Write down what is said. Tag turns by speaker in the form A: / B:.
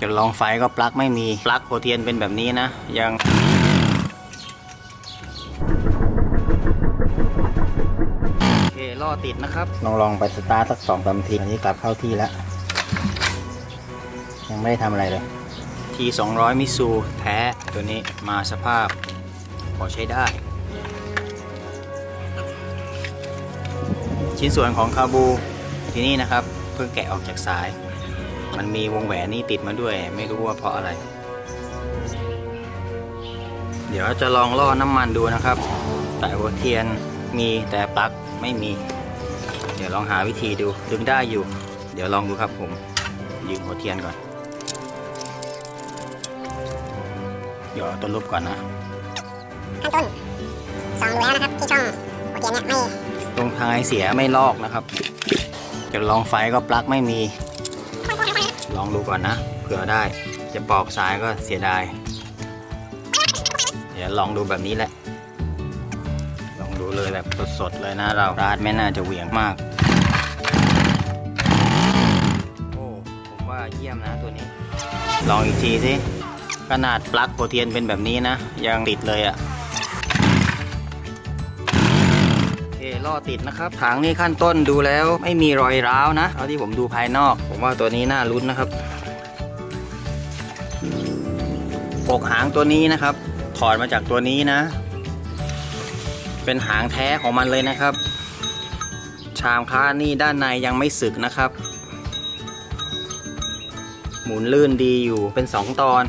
A: จะลองไฟก็ปลั๊กไม่มี ปลั๊กโพเทียนเป็นแบบนี้นะ ยังโอเคล่อติดนะครับ ลองลองไปสตาร์ทสักสองสามทีอันนี้กลับเข้าที่แล้ว ยังไม่ได้ทำอะไรเลย ที200มิซูแท้ตัวนี้มาสภาพพอใช้ได้ ชิ้นส่วนของคาบูที่นี่นะครับ เพิ่งแกะออกจากสาย มันมีวงแหวนนี่ติดมาด้วย ไม่รู้ว่าเพราะอะไร เดี๋ยวจะลองล่อน้ำมันดูนะครับสายหัวเทียนมีแต่ปลั๊กไม่มี เดี๋ยวลองหาวิธีดู ดึงได้อยู่ เดี๋ยวลองดูครับผมยืมหัวเทียนก่อนเดี๋ยวเอาตัวรูปก่อนนะ
B: ขั้นต้นสองรูแล้วนะครับ ที่ช่องหัวเทียนเนี่ยไม่
A: ตรงทางไอเสียไม่ลอกนะครับจะลองไฟก็ปลั๊กไม่มี ลองดูก่อนนะเผื่อได้จะปอกสายก็เสียดาย เดี๋ยวลองดูแบบนี้แหละ ลองดูเลยแบบสดๆเลยนะเรารานไม่น่าจะเหวี่ยงมาก โอ้ผมว่าเยี่ยมนะตัวนี้ ลองอีกทีสิขนาดปลั๊กโพเทียนเป็นแบบนี้นะ ยังติดเลยอะโเคล่อติดนะครับถังนี่ขั้นต้นดูแล้วไม่มีรอยร้าวนะเอาที่ผมดูภายนอก ผมว่าตัวนี้น่าลุ้นนะครับปกหางตัวนี้นะครับ ถอดมาจากตัวนี้นะ เป็นหางแท้ของมันเลยนะครับ ชามค้านี่ด้านในยังไม่สึกนะครับ หมุนลื่นดีอยู่เป็น 2 ตอน